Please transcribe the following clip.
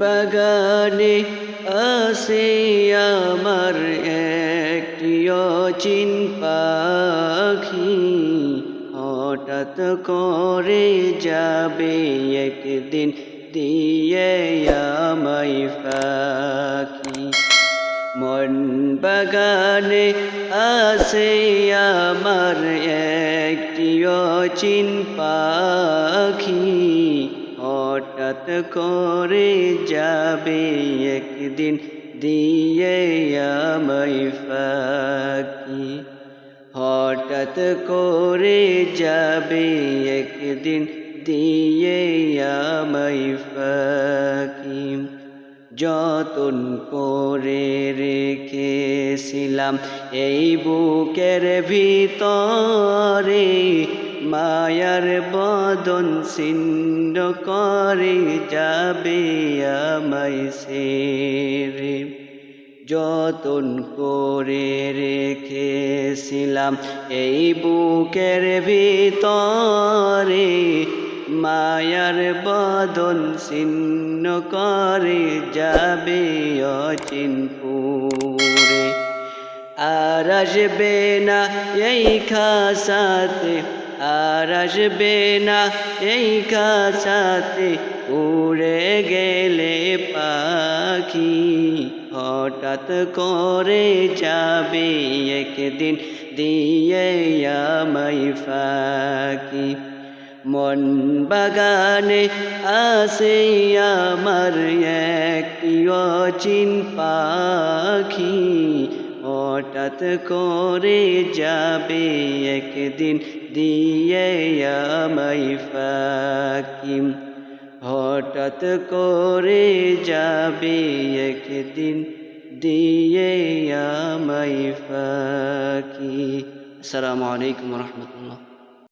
বাগানে আসে আমার একটি অচিন পাখি। হঠাৎ করে যাবে একদিন দিয়ে আমায় ফাঁকি মন বাগানে আসে আমার একটি অচিন পাখি। হঠাৎ করে যাবে একদিন, দিয়ে আমায় ফাঁকি। হঠাৎ করে যাবে একদিন, দিয়ে আমায় ফাঁকি। যতন করে রেখেছিলাম এই বুকের ভিতরে মায়ার বদন ছিন্ন করে যাবে আমায় সেরে। যতন করে রেখেছিলাম এই বুকের ভিতরে, মায়ার বদন ছিন্ন করে যাবে অচিনপুরে। আর আসবে না এই খাসাতে আর আসবে না এই খাসাতে উড়ে গেলে পাখি হঠাৎ করে যাবে একদিন দিয়ে আমায় ফাঁকি। মন বাগানে আসে আমার একটি অচিন পাখি। হঠাৎ করে যাবে একদিন, দিয়ে আমায় ফাকিম। হঠাৎ করে যাবে একদিন, দিয়ে আমায় ফাকি। আসসালামু আলাইকুম রহমতুল্লাহ।